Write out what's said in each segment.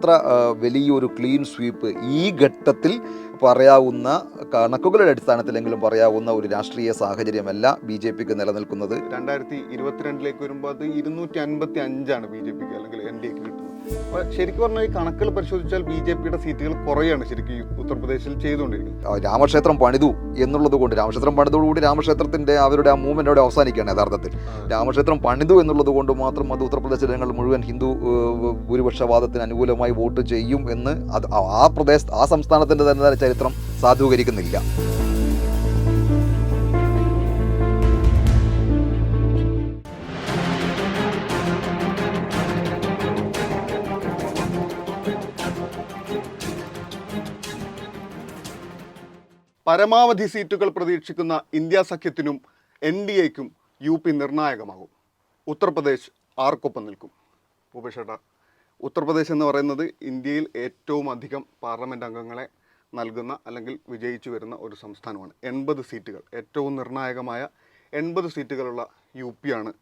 അത്ര വലിയൊരു clean sweep ഈ ഘട്ടത്തിൽ പറയാവുന്ന കണക്കുകളുടെ അടിസ്ഥാനത്തിലെങ്കിലും പറയാവുന്ന ഒരു രാഷ്ട്രീയ സാഹചര്യമല്ല ബി ജെ പിക്ക് നിലനിൽക്കുന്നത്. രണ്ടായിരത്തി ഇരുപത്തിരണ്ടിലേക്ക് വരുമ്പോൾ അത് ഇരുന്നൂറ്റി അൻപത്തി അഞ്ചാണ് ബി ജെ പിക്ക് അല്ലെങ്കിൽ എൻ ഡി എക്ക് കിട്ടുന്നത്. ശരിക്കും പറഞ്ഞാൽ ഈ കണക്കുകൾ പരിശോധിച്ചാൽ ബി ജെ പിയുടെ സീറ്റുകൾ കുറയാണ് ശരിക്കും ഉത്തർപ്രദേശിൽ ചെയ്തുകൊണ്ടിരിക്കുന്നത്. രാമക്ഷേത്രം പണിതു എന്നുള്ളത് കൊണ്ട് രാമക്ഷേത്രം പണിതോടുകൂടി രാമക്ഷേത്രത്തിന്റെ അവരുടെ ആ മൂവ്മെന്റ് അവിടെ അവസാനിക്കുകയാണ് യഥാർത്ഥത്തിൽ. രാമക്ഷേത്രം പണിതു എന്നുള്ളത് കൊണ്ട് മാത്രം അത് ഉത്തർപ്രദേശ് ജനങ്ങൾ മുഴുവൻ ഹിന്ദു ഭൂരിപക്ഷവാദത്തിന് അനുകൂലമായി വോട്ട് ചെയ്യും എന്ന് അത് ആ പ്രദേശ ആ സംസ്ഥാനത്തിന്റെ തന്നെ ചരിത്രം സാധൂകരിക്കുന്നില്ല. പരമാവധി സീറ്റുകൾ പ്രതീക്ഷിക്കുന്ന ഇന്ത്യ സഖ്യത്തിനും എൻ ഡി എക്കും യു പി നിർണായകമാകും. ഉത്തർപ്രദേശ് ആർക്കൊപ്പം നിൽക്കും? ഭൂപേഷേട്ട ഉത്തർപ്രദേശ് എന്ന് പറയുന്നത് ഇന്ത്യയിൽ ഏറ്റവും അധികം പാർലമെന്റ് അംഗങ്ങളെ നൽകുന്ന അല്ലെങ്കിൽ വിജയിച്ചു വരുന്ന ഒരു സംസ്ഥാനമാണ്. എൺപത് സീറ്റുകൾ ഏറ്റവും നിർണായകമായ എൺപത് സീറ്റുകളുള്ള യു ആണ്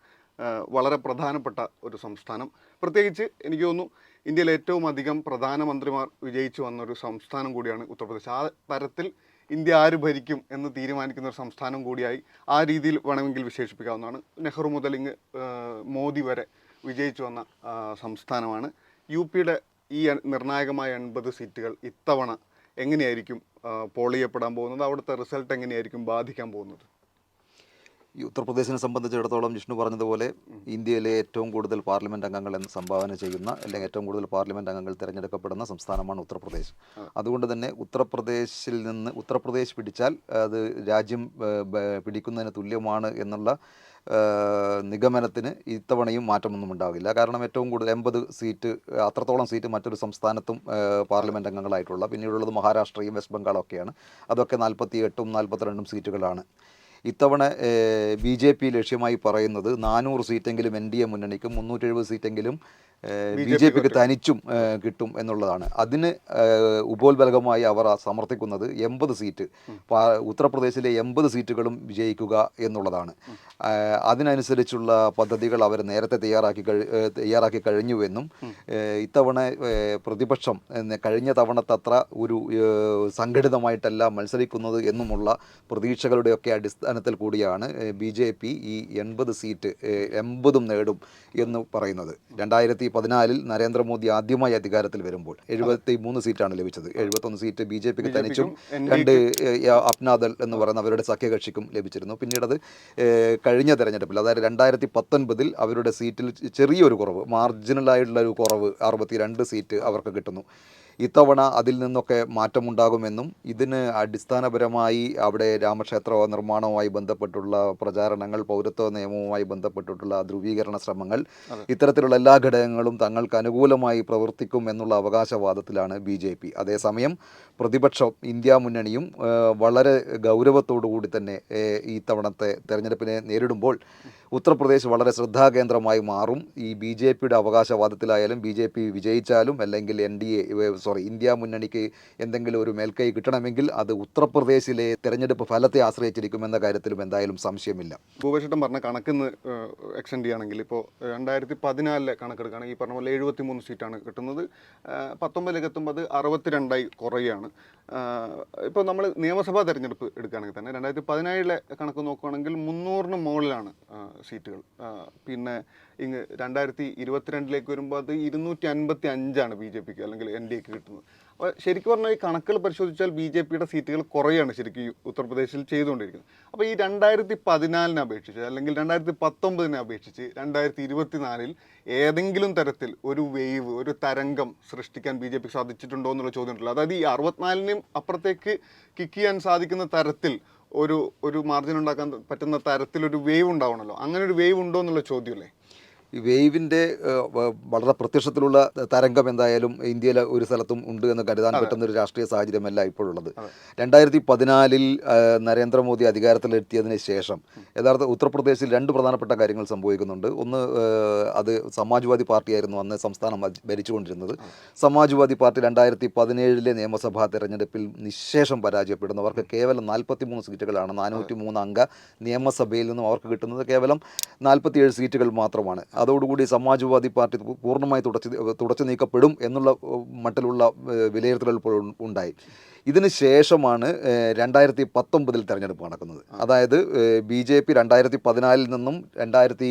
വളരെ പ്രധാനപ്പെട്ട ഒരു സംസ്ഥാനം. പ്രത്യേകിച്ച് എനിക്ക് തോന്നുന്നു ഇന്ത്യയിൽ ഏറ്റവും അധികം പ്രധാനമന്ത്രിമാർ വിജയിച്ചു വന്ന ഒരു സംസ്ഥാനം കൂടിയാണ് ഉത്തർപ്രദേശ്. ആ തരത്തിൽ ഇന്ത്യ ആര് ഭരിക്കും എന്ന് തീരുമാനിക്കുന്ന ഒരു സംസ്ഥാനം കൂടിയായി ആ രീതിയിൽ വേണമെങ്കിൽ വിശേഷിപ്പിക്കാവുന്നതാണ്. നെഹ്റു മുതൽ ഇങ്ങ് മോദി വരെ വിജയിച്ചു വന്ന സംസ്ഥാനമാണ്. യു പിയുടെ ഈ നിർണായകമായ എൺപത് സീറ്റുകൾ ഇത്തവണ എങ്ങനെയായിരിക്കും പോൾ ചെയ്യപ്പെടാൻ പോകുന്നത്? അവിടുത്തെ റിസൾട്ട് എങ്ങനെയായിരിക്കും ബാധിക്കാൻ പോകുന്നത്? ഈ ഉത്തർപ്രദേശിനെ സംബന്ധിച്ചിടത്തോളം ജിഷ്ണു പറഞ്ഞതുപോലെ ഇന്ത്യയിലെ ഏറ്റവും കൂടുതൽ പാർലമെന്റ് അംഗങ്ങൾ എന്ന് സംഭാവന ചെയ്യുന്ന അല്ലെങ്കിൽ ഏറ്റവും കൂടുതൽ പാർലമെന്റ് അംഗങ്ങൾ തിരഞ്ഞെടുക്കപ്പെടുന്ന സംസ്ഥാനമാണ് ഉത്തർപ്രദേശ്. അതുകൊണ്ട് തന്നെ ഉത്തർപ്രദേശിൽ നിന്ന് ഉത്തർപ്രദേശ് പിടിച്ചാൽ അത് രാജ്യം പിടിക്കുന്നതിന് തുല്യമാണ് എന്നുള്ള നിഗമനത്തിന് ഇത്തവണയും മാറ്റമൊന്നും ഉണ്ടാകില്ല കാരണം ഏറ്റവും കൂടുതൽ എൺപത് സീറ്റ് അത്രത്തോളം സീറ്റ് മറ്റൊരു സംസ്ഥാനത്തും പാർലമെന്റ് അംഗങ്ങളായിട്ടുള്ള പിന്നീടുള്ളത് മഹാരാഷ്ട്രയും വെസ്റ്റ് ബംഗാളും ഒക്കെയാണ്. അതൊക്കെ നാൽപ്പത്തി എട്ടും നാൽപ്പത്തിരണ്ടും സീറ്റുകളാണ്. ഇത്തവണ ബി ജെ പി ലക്ഷ്യമായി പറയുന്നത് നാനൂറ് സീറ്റെങ്കിലും എൻ ഡി എ മുന്നണിക്കും മുന്നൂറ്റി എഴുപത് സീറ്റെങ്കിലും ബി ജെ പിക്ക് തനിച്ചും കിട്ടും എന്നുള്ളതാണ്. അതിന് ഉപോത്ബലകമായി അവർ സമർത്ഥിക്കുന്നത് എൺപത് സീറ്റ്. ഉത്തർപ്രദേശിലെ എൺപത് സീറ്റുകളും വിജയിക്കുക എന്നുള്ളതാണ്. അതിനനുസരിച്ചുള്ള പദ്ധതികൾ അവർ നേരത്തെ തയ്യാറാക്കി കഴി തയ്യാറാക്കി കഴിഞ്ഞുവെന്നും ഇത്തവണ പ്രതിപക്ഷം കഴിഞ്ഞ തവണത്തത്ര ഒരു സംഘടിതമായിട്ടല്ല മത്സരിക്കുന്നത് എന്നുമുള്ള പ്രതീക്ഷകളുടെയൊക്കെ അടിസ്ഥാനത്തിൽ കൂടിയാണ് ബി ജെ പി ഈ എൺപത് സീറ്റ് എൺപതും നേടും എന്ന് പറയുന്നത്. രണ്ടായിരത്തി പതിനാലിൽ നരേന്ദ്രമോദി ആദ്യമായി അധികാരത്തിൽ വരുമ്പോൾ എഴുപത്തി മൂന്ന് സീറ്റാണ് ലഭിച്ചത്. എഴുപത്തൊന്ന് സീറ്റ് ബി ജെ പിക്ക് തനിച്ചും രണ്ട് അപ്നാദൽ അപ്നാദൾ എന്ന് പറയുന്ന അവരുടെ സഖ്യകക്ഷിക്കും ലഭിച്ചിരുന്നു. പിന്നീട് അത് കഴിഞ്ഞ തെരഞ്ഞെടുപ്പിൽ അതായത് രണ്ടായിരത്തി പത്തൊൻപതിൽ അവരുടെ സീറ്റിൽ ചെറിയൊരു കുറവ് മാർജിനലായിട്ടുള്ള ഒരു കുറവ് അറുപത്തി രണ്ട് സീറ്റ് അവർക്ക് കിട്ടുന്നു. ഇത്തവണ അതിൽ നിന്നൊക്കെ മാറ്റമുണ്ടാകുമെന്നും ഇതിന് അടിസ്ഥാനപരമായി അവിടെ രാമക്ഷേത്ര നിർമ്മാണവുമായി ബന്ധപ്പെട്ടുള്ള പ്രചാരണങ്ങൾ പൗരത്വ നിയമവുമായി ബന്ധപ്പെട്ടിട്ടുള്ള ധ്രുവീകരണ ശ്രമങ്ങൾ ഇത്തരത്തിലുള്ള എല്ലാ ഘടകങ്ങളും തങ്ങൾക്ക് അനുകൂലമായി പ്രവർത്തിക്കും എന്നുള്ള അവകാശവാദത്തിലാണ് ബി ജെ പി. അതേസമയം പ്രതിപക്ഷം ഇന്ത്യ മുന്നണിയും വളരെ ഗൗരവത്തോടു കൂടി തന്നെ ഈ തവണത്തെ തെരഞ്ഞെടുപ്പിനെ നേരിടുമ്പോൾ ഉത്തർപ്രദേശ് വളരെ ശ്രദ്ധാകേന്ദ്രമായി മാറും. ഈ ബി ജെ പിയുടെ അവകാശവാദത്തിലായാലും ബി ജെ പി വിജയിച്ചാലും അല്ലെങ്കിൽ N D A sorry India മുന്നണിക്ക് എന്തെങ്കിലും ഒരു മേൽക്കൈ കിട്ടണമെങ്കിൽ അത് ഉത്തർപ്രദേശിലെ തെരഞ്ഞെടുപ്പ് ഫലത്തെ ആശ്രയിച്ചിരിക്കുമെന്ന കാര്യത്തിലും എന്തായാലും സംശയമില്ല. ഭൂപേഷേട്ടൻ പറഞ്ഞ കണക്കിന്ന് എക്സ്റ്റെൻഡ് ചെയ്യുകയാണെങ്കിൽ ഇപ്പോൾ രണ്ടായിരത്തി പതിനാലിലെ കണക്കെടുക്കുകയാണെങ്കിൽ ഈ പറഞ്ഞ പോലെ എഴുപത്തി മൂന്ന് സീറ്റാണ് കിട്ടുന്നത്. പത്തൊമ്പതിലേക്ക് എത്തുമ്പോൾ അത് അറുപത്തിരണ്ടായി കുറയുകയാണ്. ഇപ്പോൾ നമ്മൾ നിയമസഭാ തെരഞ്ഞെടുപ്പ് എടുക്കുകയാണെങ്കിൽ തന്നെ രണ്ടായിരത്തി പതിനേഴിലെ കണക്ക് നോക്കുകയാണെങ്കിൽ മുന്നൂറിന് മുകളിലാണ് സീറ്റുകൾ. പിന്നെ ഇങ്ങ് രണ്ടായിരത്തി ഇരുപത്തിരണ്ടിലേക്ക് വരുമ്പോൾ അത് ഇരുന്നൂറ്റി അൻപത്തി അഞ്ചാണ് ബി ജെ പിക്ക് അല്ലെങ്കിൽ എൻ ഡി എക്ക് കിട്ടുന്നത്. അപ്പോൾ ശരിക്കും പറഞ്ഞാൽ ഈ കണക്കുകൾ പരിശോധിച്ചാൽ ബി ജെ പിയുടെ സീറ്റുകൾ കുറയാണ് ശരിക്കും ഈ ഉത്തർപ്രദേശിൽ ചെയ്തുകൊണ്ടിരിക്കുന്നത്. അപ്പോൾ ഈ രണ്ടായിരത്തി പതിനാലിനെ അപേക്ഷിച്ച് അല്ലെങ്കിൽ രണ്ടായിരത്തി പത്തൊമ്പതിനെ അപേക്ഷിച്ച് രണ്ടായിരത്തി ഇരുപത്തിനാലിൽ ഏതെങ്കിലും തരത്തിൽ ഒരു വേവ് ഒരു തരംഗം സൃഷ്ടിക്കാൻ ബി ജെ പിക്ക് സാധിച്ചിട്ടുണ്ടോ എന്നുള്ള ചോദ്യമുണ്ടല്ലോ അതായത് ഈ അറുപത്തിനാലിനും അപ്പുറത്തേക്ക് കിക്ക് ചെയ്യാൻ സാധിക്കുന്ന തരത്തിൽ ഒരു ഒരു മാർജിൻ ഉണ്ടാക്കാൻ പറ്റുന്ന തരത്തിലൊരു വേവ് ഉണ്ടാവണമല്ലോ അങ്ങനെ ഒരു വേവ് ഉണ്ടോ എന്നുള്ള ചോദ്യമല്ലേ? ഈ വേവിന്റെ വളരെ പ്രത്യക്ഷത്തിലുള്ള തരംഗം എന്തായാലും ഇന്ത്യയിലെ ഒരു സ്ഥലത്തും ഉണ്ട് എന്ന് കരുതാൻ പറ്റുന്ന ഒരു രാഷ്ട്രീയ സാഹചര്യമല്ല ഇപ്പോഴുള്ളത്. രണ്ടായിരത്തി പതിനാലിൽ നരേന്ദ്രമോദി അധികാരത്തിലെത്തിയതിന് ശേഷം യഥാർത്ഥ ഉത്തർപ്രദേശിൽ രണ്ട് പ്രധാനപ്പെട്ട കാര്യങ്ങൾ സംഭവിക്കുന്നുണ്ട്. ഒന്ന് അത് സമാജ്വാദി പാർട്ടിയായിരുന്നു അന്ന് സംസ്ഥാനം ഭരിച്ചുകൊണ്ടിരുന്നത്. സമാജ്വാദി പാർട്ടി രണ്ടായിരത്തി പതിനേഴിലെ നിയമസഭാ തെരഞ്ഞെടുപ്പിൽ നിശേഷം പരാജയപ്പെടുന്നു. അവർക്ക് കേവലം നാൽപ്പത്തി മൂന്ന് സീറ്റുകളാണ്. നാനൂറ്റി മൂന്ന് അംഗ നിയമസഭയിൽ നിന്നും അവർക്ക് കിട്ടുന്നത് കേവലം നാൽപ്പത്തിയേഴ് സീറ്റുകൾ മാത്രമാണ്. അതോടുകൂടി സമാജ്വാദി പാർട്ടി പൂർണമായി തുടച്ച് തുടച്ചു നീക്കപ്പെടും എന്നുള്ള മട്ടിലുള്ള വിലയിരുത്തലുകൾ ഉണ്ടായി. ഇതിന് ശേഷമാണ് രണ്ടായിരത്തി പത്തൊമ്പതിൽ തെരഞ്ഞെടുപ്പ് നടക്കുന്നത്. അതായത് ബി ജെ പി രണ്ടായിരത്തി പതിനാലിൽ നിന്നും രണ്ടായിരത്തി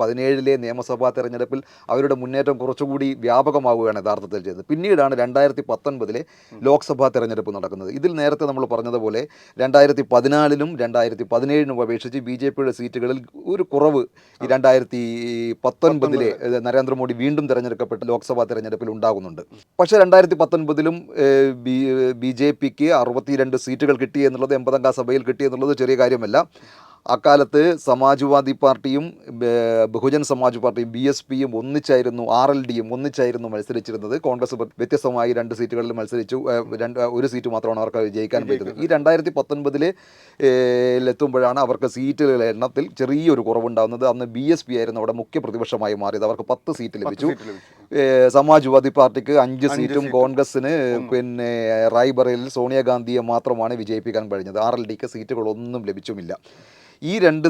പതിനേഴിലെ നിയമസഭാ തെരഞ്ഞെടുപ്പിൽ അവരുടെ മുന്നേറ്റം കുറച്ചുകൂടി വ്യാപകമാവുകയാണ് യഥാർത്ഥത്തിൽ ചെയ്തത്. പിന്നീടാണ് രണ്ടായിരത്തി പത്തൊൻപതിലെ ലോക്സഭാ തെരഞ്ഞെടുപ്പ് നടക്കുന്നത്. ഇതിൽ നേരത്തെ നമ്മൾ പറഞ്ഞതുപോലെ രണ്ടായിരത്തി പതിനാലിനും രണ്ടായിരത്തി പതിനേഴിനും അപേക്ഷിച്ച് ബി ജെ പിയുടെ സീറ്റുകളിൽ ഒരു കുറവ് ഈ രണ്ടായിരത്തി പത്തൊൻപതിലെ നരേന്ദ്രമോദി വീണ്ടും തെരഞ്ഞെടുക്കപ്പെട്ട ലോക്സഭാ തെരഞ്ഞെടുപ്പിൽ ഉണ്ടാകുന്നുണ്ട്. പക്ഷേ രണ്ടായിരത്തി പത്തൊൻപതിലും ബി ബി ജെ പിക്ക് അറുപത്തിരണ്ട് സീറ്റുകൾ കിട്ടി എന്നുള്ളത് എൺപതംഗ സഭയിൽ കിട്ടി എന്നുള്ളത് ചെറിയ കാര്യമല്ല. അക്കാലത്ത് സമാജ്വാദി പാർട്ടിയും ബഹുജൻ സമാജ് പാർട്ടിയും ബി എസ് പിയും ഒന്നിച്ചായിരുന്നു ആർ എൽ ഡിയും ഒന്നിച്ചായിരുന്നു മത്സരിച്ചിരുന്നത്. കോൺഗ്രസ് വ്യ- വ്യത്യസ്തമായി രണ്ട് സീറ്റുകളിൽ മത്സരിച്ചു. രണ്ട് ഒരു സീറ്റ് മാത്രമാണ് അവർക്ക് ജയിക്കാൻ പറ്റുന്നത് ഈ രണ്ടായിരത്തി പത്തൊൻപതിൽ എത്തുമ്പോഴാണ് അവർക്ക് സീറ്റുകളുടെ എണ്ണത്തിൽ ചെറിയൊരു കുറവുണ്ടാകുന്നത്. അന്ന് ബി എസ് പി ആയിരുന്നു അവിടെ മുഖ്യ പ്രതിപക്ഷമായി മാറിയത്. അവർക്ക് പത്ത് സീറ്റ് ലഭിച്ചു. സമാജ്വാദി പാർട്ടിക്ക് അഞ്ച് സീറ്റും കോൺഗ്രസിന് പിന്നെ റായ്ബറയിൽ സോണിയാഗാന്ധിയെ മാത്രമാണ് വിജയിപ്പിക്കാൻ കഴിഞ്ഞത്. ആർ എൽ ഡിക്ക് സീറ്റുകളൊന്നും ലഭിച്ചുമില്ല. ഈ രണ്ട്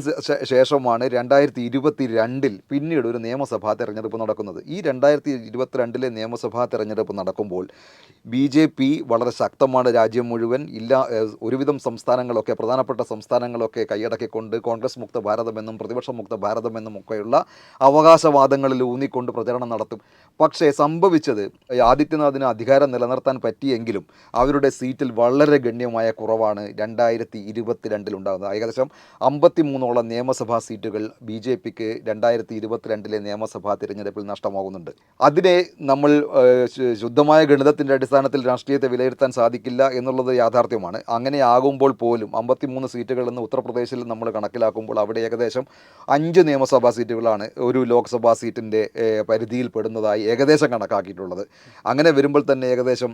ശേഷമാണ് രണ്ടായിരത്തി ഇരുപത്തി രണ്ടിൽ പിന്നീട് ഒരു നിയമസഭാ തെരഞ്ഞെടുപ്പ് നടക്കുന്നത്. ഈ രണ്ടായിരത്തി ഇരുപത്തിരണ്ടിലെ നിയമസഭാ തെരഞ്ഞെടുപ്പ് നടക്കുമ്പോൾ ബി ജെ പി വളരെ ശക്തമാണ് രാജ്യം മുഴുവൻ ഇല്ല ഒരുവിധം സംസ്ഥാനങ്ങളൊക്കെ പ്രധാനപ്പെട്ട സംസ്ഥാനങ്ങളൊക്കെ കൈയടക്കിക്കൊണ്ട് കോൺഗ്രസ് മുക്ത ഭാരതമെന്നും പ്രതിപക്ഷ മുക്ത ഭാരതമെന്നും ഒക്കെയുള്ള അവകാശവാദങ്ങളിൽ ഊന്നിക്കൊണ്ട് പ്രചരണം നടത്തും. പക്ഷേ സംഭവിച്ചത് ആദിത്യനാഥിന് അധികാരം നിലനിർത്താൻ പറ്റിയെങ്കിലും അവരുടെ സീറ്റിൽ വളരെ ഗണ്യമായ കുറവാണ് രണ്ടായിരത്തി ഇരുപത്തിരണ്ടിൽ ഉണ്ടാകുന്നത്. ഏകദേശം അമ്പത്തി മൂന്നോളം നിയമസഭാ സീറ്റുകൾ ബി ജെ പിക്ക് രണ്ടായിരത്തി ഇരുപത്തിരണ്ടിലെ നിയമസഭാ തിരഞ്ഞെടുപ്പിൽ നഷ്ടമാകുന്നുണ്ട്. അതിനെ നമ്മൾ ശുദ്ധമായ ഗണിതത്തിന്റെ അടിസ്ഥാനത്തിൽ രാഷ്ട്രീയത്തെ വിലയിരുത്താൻ സാധിക്കില്ല എന്നുള്ളത് യാഥാർത്ഥ്യമാണ്. അങ്ങനെ ആകുമ്പോൾ പോലും അമ്പത്തിമൂന്ന് സീറ്റുകൾ എന്ന് ഉത്തർപ്രദേശിൽ നമ്മൾ കണക്കിലാക്കുമ്പോൾ അവിടെ ഏകദേശം അഞ്ച് നിയമസഭാ സീറ്റുകളാണ് ഒരു ലോക്സഭാ സീറ്റിന്റെ പരിധിയിൽ പെടുന്നതായി ഏകദേശം കണക്കാക്കിയിട്ടുള്ളത്. അങ്ങനെ വരുമ്പോൾ തന്നെ ഏകദേശം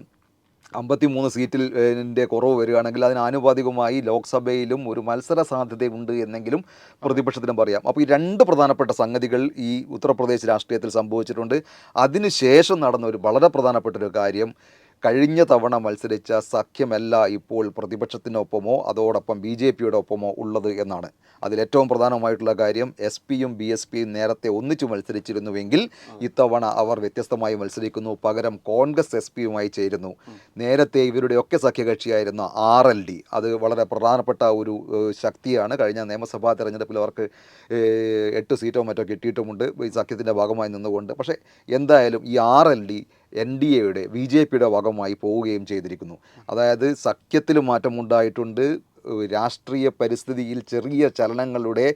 അമ്പത്തിമൂന്ന് സീറ്റിൽ ന്റെ കുറവ് വരികയാണെങ്കിൽ അതിന് ആനുപാതികമായി ലോക്സഭയിലും ഒരു മത്സര സാധ്യതയുണ്ട് എന്നെങ്കിലും പ്രതിപക്ഷത്തിനും പറയാം. അപ്പോൾ ഈ രണ്ട് പ്രധാനപ്പെട്ട സംഗതികൾ ഈ ഉത്തർപ്രദേശ് രാഷ്ട്രീയത്തിൽ സംഭവിച്ചിട്ടുണ്ട്. അതിനുശേഷം നടന്ന ഒരു വളരെ പ്രധാനപ്പെട്ട ഒരു കാര്യം കഴിഞ്ഞ തവണ മത്സരിച്ച സഖ്യമല്ല ഇപ്പോൾ പ്രതിപക്ഷത്തിനൊപ്പമോ അതോടൊപ്പം ബി ജെ പിയുടെ ഒപ്പമോ ഉള്ളത് എന്നാണ്. അതിലേറ്റവും പ്രധാനമായിട്ടുള്ള കാര്യം എസ് പിയും ബി എസ് പിയും നേരത്തെ ഒന്നിച്ചു മത്സരിച്ചിരുന്നുവെങ്കിൽ ഇത്തവണ അവർ വ്യത്യസ്തമായി മത്സരിക്കുന്നു. പകരം കോൺഗ്രസ് എസ് പിയുമായി ചേരുന്നു. നേരത്തെ ഇവരുടെയൊക്കെ സഖ്യകക്ഷിയായിരുന്ന ആർ എൽ ഡി അത് വളരെ പ്രധാനപ്പെട്ട ഒരു ശക്തിയാണ്. കഴിഞ്ഞ നിയമസഭാ തെരഞ്ഞെടുപ്പിൽ അവർക്ക് എട്ട് സീറ്റോ മറ്റോ കിട്ടിയിട്ടുമുണ്ട്. ഈ സഖ്യത്തിന്റെ ഭാഗമായി നിന്നുകൊണ്ട്. പക്ഷേ എന്തായാലും ഈ R L D N D എയുടെ ബി ജെ പിയുടെ ഭാഗമായി പോവുകയും ചെയ്തിരിക്കുന്നു. അതായത് സഖ്യത്തിൽ മാറ്റമുണ്ടായിട്ടുണ്ട്. രാഷ്ട്രീയ പരിസ്ഥിതിയിൽ ചെറിയ ചലനങ്ങളുടെ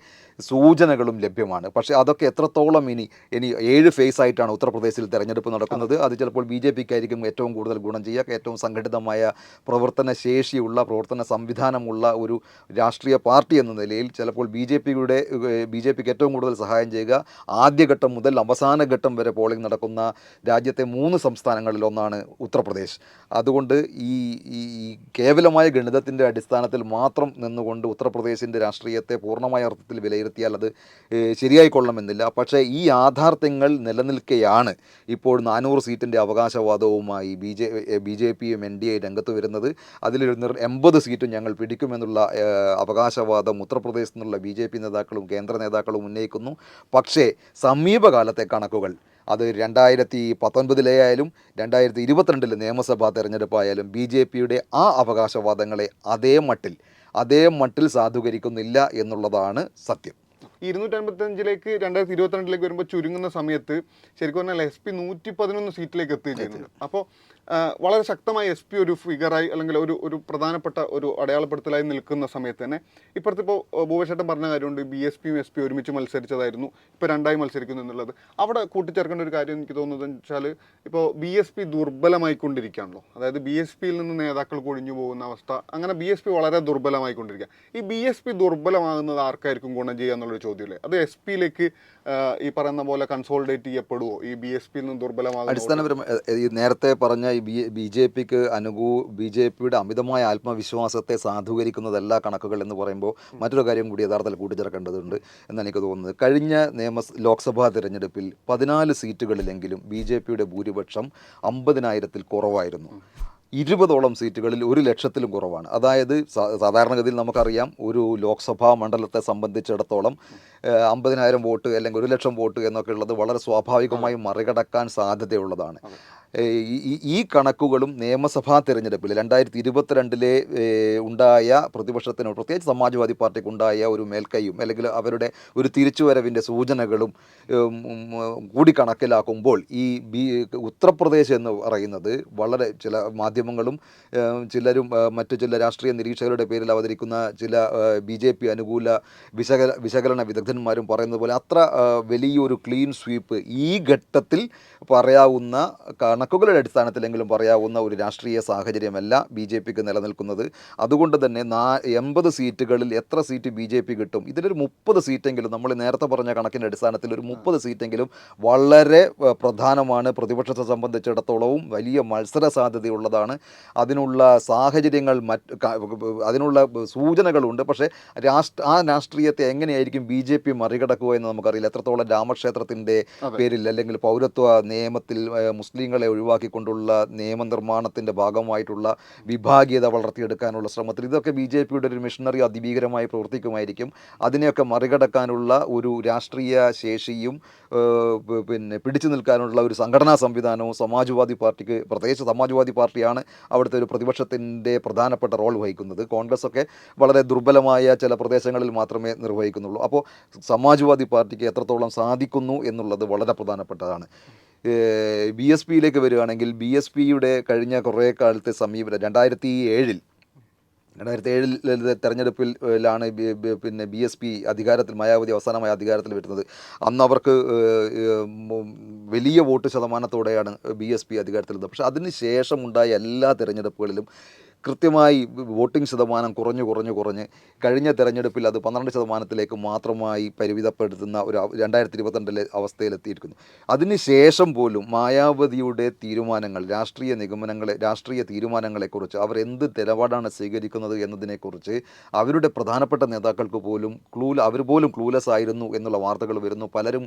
സൂചനകളും ലഭ്യമാണ്. പക്ഷേ അതൊക്കെ എത്രത്തോളം ഇനി ഇനി ഏഴ് ഫേസ് ആയിട്ടാണ് ഉത്തർപ്രദേശിൽ തെരഞ്ഞെടുപ്പ് നടക്കുന്നത്. അത് ചിലപ്പോൾ ബി ജെ പിക്കായിരിക്കും ഏറ്റവും കൂടുതൽ ഗുണം ചെയ്യുക. ഏറ്റവും സംഘടിതമായ പ്രവർത്തന ശേഷിയുള്ള പ്രവർത്തന സംവിധാനമുള്ള ഒരു രാഷ്ട്രീയ പാർട്ടി എന്ന നിലയിൽ ചിലപ്പോൾ ബി ജെ പിയുടെ ബി ജെ പിക്ക് ഏറ്റവും കൂടുതൽ സഹായം ചെയ്യുക. ആദ്യഘട്ടം മുതൽ അവസാന ഘട്ടം വരെ പോളിംഗ് നടക്കുന്ന രാജ്യത്തെ മൂന്ന് സംസ്ഥാനങ്ങളിൽ ഒന്നാണ് ഉത്തർപ്രദേശ്. അതുകൊണ്ട് ഈ കേവലമായ ഗണിതത്തിന്റെ അടിസ്ഥാനത്തിൽ മാത്രം നിന്നുകൊണ്ട് ഉത്തർപ്രദേശിന്റെ രാഷ്ട്രീയത്തെ പൂർണമായ അർത്ഥത്തിൽ വിലയിരുത്തിയാൽ അത് ശരിയായിക്കൊള്ളണമെന്നില്ല. കൊള്ളണമെന്നില്ല പക്ഷേ ഈ യാഥാർത്ഥ്യങ്ങൾ നിലനിൽക്കെയാണ് ഇപ്പോൾ നാനൂറ് സീറ്റിന്റെ അവകാശവാദവുമായി ബി ജെ ബി ജെ പിയും എൻ ഡി എ രംഗത്ത് വരുന്നത്. അതിൽ എൺപത് സീറ്റും ഞങ്ങൾ പിടിക്കുമെന്നുള്ള അവകാശവാദം ഉത്തർപ്രദേശിൽ നിന്നുള്ള ബി ജെ പി നേതാക്കളും കേന്ദ്ര നേതാക്കളും ഉന്നയിക്കുന്നു. പക്ഷേ സമീപകാലത്തെ കണക്കുകൾ അത് രണ്ടായിരത്തി പത്തൊൻപതിലെ ആയാലും രണ്ടായിരത്തി ഇരുപത്തിരണ്ടിലെ നിയമസഭാ തെരഞ്ഞെടുപ്പായാലും ബി ജെ പിയുടെ ആ അവകാശവാദങ്ങളെ അതേ മട്ടിൽ അതേ മട്ടിൽ സാധൂകരിക്കുന്നില്ല എന്നുള്ളതാണ് സത്യം. ഇരുന്നൂറ്റമ്പത്തഞ്ചിലേക്ക് രണ്ടായിരത്തി ഇരുപത്തിരണ്ടിലേക്ക് വരുമ്പോൾ ചുരുങ്ങുന്ന സമയത്ത് ശരിക്കും പറഞ്ഞാൽ എസ് പി നൂറ്റി പതിനൊന്ന് സീറ്റിലേക്ക് എത്തുകയും ചെയ്യുന്നുണ്ട് അപ്പോൾ വളരെ ശക്തമായ എസ് പി ഒരു ഫിഗറായി അല്ലെങ്കിൽ ഒരു ഒരു പ്രധാനപ്പെട്ട ഒരു അടയാളപ്പെടുത്തലായി നിൽക്കുന്ന സമയത്ത് തന്നെ ഇപ്പോഴത്തെ ഇപ്പോൾ ഭൂപേഷേട്ടൻ പറഞ്ഞ കാര്യമുണ്ട് ബി എസ് പിയും എസ് പി ഒരുമിച്ച് മത്സരിച്ചതായിരുന്നു ഇപ്പോൾ രണ്ടായി മത്സരിക്കുന്നു എന്നുള്ളത്. അവിടെ കൂട്ടിച്ചേർക്കേണ്ട ഒരു കാര്യം എനിക്ക് തോന്നുന്നത് വെച്ചാൽ ഇപ്പോൾ ബി എസ് പി ദുർബലമായിക്കൊണ്ടിരിക്കുകയാണല്ലോ. അതായത് ബി എസ് പിയിൽ നിന്ന് നേതാക്കൾ കൊഴിഞ്ഞു പോകുന്ന അവസ്ഥ അങ്ങനെ ബി എസ് പി വളരെ ദുർബലമായിക്കൊണ്ടിരിക്കുക. ഈ ബി എസ് പി ദുർബലമാകുന്നത് ആർക്കായിരിക്കും ഗുണം ചെയ്യുക എന്നുള്ളൊരു ചോദ്യമല്ലേ? അത് എസ് പിയിലേക്ക് ഈ പറയുന്ന പോലെ കൺസോൾഡേറ്റ് ചെയ്യപ്പെടുമോ ഈ ബി എസ് പിയിൽ നിന്ന് ദുർബലമാകുന്ന അടിസ്ഥാനപരമായി നേരത്തെ പറഞ്ഞ ഈ ബി ബി ജെ പിക്ക് അനുകൂ ബി ജെ പിയുടെ അമിതമായ ആത്മവിശ്വാസത്തെ സാധൂകരിക്കുന്നതല്ല കണക്കുകൾ എന്ന് പറയുമ്പോൾ മറ്റൊരു കാര്യം കൂടി യഥാർത്ഥത്തിൽ കൂട്ടിച്ചേർക്കേണ്ടതുണ്ട് എന്നാണ് എനിക്ക് തോന്നുന്നത്. കഴിഞ്ഞ നിയമ ലോക്സഭാ തിരഞ്ഞെടുപ്പിൽ പതിനാല് സീറ്റുകളിലെങ്കിലും ബി ജെ പിയുടെ ഭൂരിപക്ഷം അമ്പതിനായിരത്തിൽ കുറവായിരുന്നു. ഇരുപതോളം സീറ്റുകളിൽ ഒരു ലക്ഷത്തിലും കുറവാണ്. അതായത് സാധാരണഗതിയിൽ നമുക്കറിയാം ഒരു ലോക്സഭാ മണ്ഡലത്തെ സംബന്ധിച്ചിടത്തോളം അമ്പതിനായിരം വോട്ട് അല്ലെങ്കിൽ ഒരു ലക്ഷം വോട്ട് എന്നൊക്കെ ഉള്ളത് വളരെ സ്വാഭാവികമായും മറികടക്കാൻ സാധ്യതയുള്ളതാണ്. ഈ- കണക്കുകളും നിയമസഭാ തിരഞ്ഞെടുപ്പിൽ രണ്ടായിരത്തി ഇരുപത്തിരണ്ടിലെ ഉണ്ടായ പ്രതിപക്ഷത്തിന് പ്രത്യേകിച്ച് സമാജ്വാദി പാർട്ടിക്ക് ഉണ്ടായ ഒരു മേൽക്കൈയും അല്ലെങ്കിൽ അവരുടെ ഒരു തിരിച്ചുവരവിന്റെ സൂചനകളും കൂടി കണക്കിലാക്കുമ്പോൾ ഈ ബി ഉത്തർപ്രദേശ് എന്ന് പറയുന്നത് വളരെ ചില മാധ്യമങ്ങളും ചിലരും മറ്റു ചില രാഷ്ട്രീയ നിരീക്ഷകരുടെ പേരിൽ അവതരിക്കുന്ന ചില ബി ജെ പി അനുകൂല വിശകല വിശകലന വിദഗ്ധന്മാരും പറയുന്നത് പോലെ അത്ര വലിയൊരു ക്ലീൻ സ്വീപ്പ് ഈ ഘട്ടത്തിൽ പറയാവുന്ന കണക്കുകളുടെ അടിസ്ഥാനത്തിലെങ്കിലും പറയാവുന്ന ഒരു രാഷ്ട്രീയ സാഹചര്യമല്ല ബി ജെ പിക്ക് നിലനിൽക്കുന്നത്. അതുകൊണ്ട് തന്നെ നാ എൺപത് സീറ്റുകളിൽ എത്ര സീറ്റ് ബി ജെ പി കിട്ടും? ഇതിലൊരു മുപ്പത് സീറ്റെങ്കിലും നമ്മൾ നേരത്തെ പറഞ്ഞ കണക്കിന്റെ അടിസ്ഥാനത്തിൽ ഒരു മുപ്പത് സീറ്റെങ്കിലും വളരെ പ്രധാനമാണ്. പ്രതിപക്ഷത്തെ സംബന്ധിച്ചിടത്തോളവും വലിയ മത്സര സാധ്യതയുള്ളതാണ്. അതിനുള്ള സാഹചര്യങ്ങൾ മറ്റ് അതിനുള്ള സൂചനകളുണ്ട്. പക്ഷേ രാഷ്ട്ര ആ രാഷ്ട്രീയത്തെ എങ്ങനെയായിരിക്കും ബി ജെ പി മറികടക്കുക എന്ന് നമുക്കറിയില്ല. എത്രത്തോളം രാമക്ഷേത്രത്തിന്റെ പേരിൽ അല്ലെങ്കിൽ പൗരത്വ നിയമത്തിൽ മുസ്ലിങ്ങളെ ഒഴിവാക്കിക്കൊണ്ടുള്ള നിയമനിർമ്മാണത്തിന്റെ ഭാഗമായിട്ടുള്ള വിഭാഗീയത വളർത്തിയെടുക്കാനുള്ള ശ്രമത്തിൽ ഇതൊക്കെ ബി ജെ പിയുടെ ഒരു മിഷണറി അതിഭീകരമായി പ്രവർത്തിക്കുമായിരിക്കും. അതിനെയൊക്കെ മറികടക്കാനുള്ള ഒരു രാഷ്ട്രീയ ശേഷിയും പിന്നെ പിടിച്ചു നിൽക്കാനുള്ള ഒരു സംഘടനാ സംവിധാനവും സമാജ്വാദി പാർട്ടിക്ക് പ്രത്യേകിച്ച് സമാജ്വാദി പാർട്ടിയാണ് അവിടുത്തെ ഒരു പ്രതിപക്ഷത്തിന്റെ പ്രധാനപ്പെട്ട റോൾ വഹിക്കുന്നത്. കോൺഗ്രസ് ഒക്കെ വളരെ ദുർബലമായ ചില പ്രദേശങ്ങളിൽ മാത്രമേ നിർവഹിക്കുന്നുള്ളൂ. അപ്പോൾ സമാജ്വാദി പാർട്ടിക്ക് എത്രത്തോളം സാധിക്കുന്നു എന്നുള്ളത് വളരെ പ്രധാനപ്പെട്ടതാണ്. ബി എസ് പിയിലേക്ക് വരികയാണെങ്കിൽ ബി എസ് പിയുടെ കഴിഞ്ഞ കുറേ കാലത്തെ സമീപനം രണ്ടായിരത്തി ഏഴിൽ രണ്ടായിരത്തി ഏഴിലെ തെരഞ്ഞെടുപ്പിലാണ് പിന്നെ ബി എസ് പി അധികാരത്തിൽ മായാവതി അവസാനമായ അധികാരത്തിൽ വരുന്നത്. അന്ന് അവർക്ക് വലിയ വോട്ട് ശതമാനത്തോടെയാണ് ബി എസ് പി അധികാരത്തിൽ വരുന്നത് പക്ഷേ അതിന് ശേഷം ഉണ്ടായ എല്ലാ തെരഞ്ഞെടുപ്പുകളിലും കൃത്യമായി വോട്ടിംഗ് ശതമാനം കുറഞ്ഞു കുറഞ്ഞു കുറഞ്ഞ് കഴിഞ്ഞ തെരഞ്ഞെടുപ്പിൽ അത് പന്ത്രണ്ട് ശതമാനത്തിലേക്ക് മാത്രമായി പരിമിതപ്പെടുത്തുന്ന ഒരു രണ്ടായിരത്തി ഇരുപത്തിരണ്ടിലെ അവസ്ഥയിലെത്തിയിരിക്കുന്നു. അതിനുശേഷം പോലും മായാവതിയുടെ തീരുമാനങ്ങൾ രാഷ്ട്രീയ നിഗമനങ്ങളെ രാഷ്ട്രീയ തീരുമാനങ്ങളെക്കുറിച്ച് അവർ എന്ത് നിലപാടാണ് സ്വീകരിക്കുന്നത് എന്നതിനെക്കുറിച്ച് അവരുടെ പ്രധാനപ്പെട്ട നേതാക്കൾക്ക് പോലും ക്ലൂ അവർ പോലും ക്ലൂലെസ് ആയിരുന്നു എന്നുള്ള വാർത്തകൾ വരുന്നു. പലരും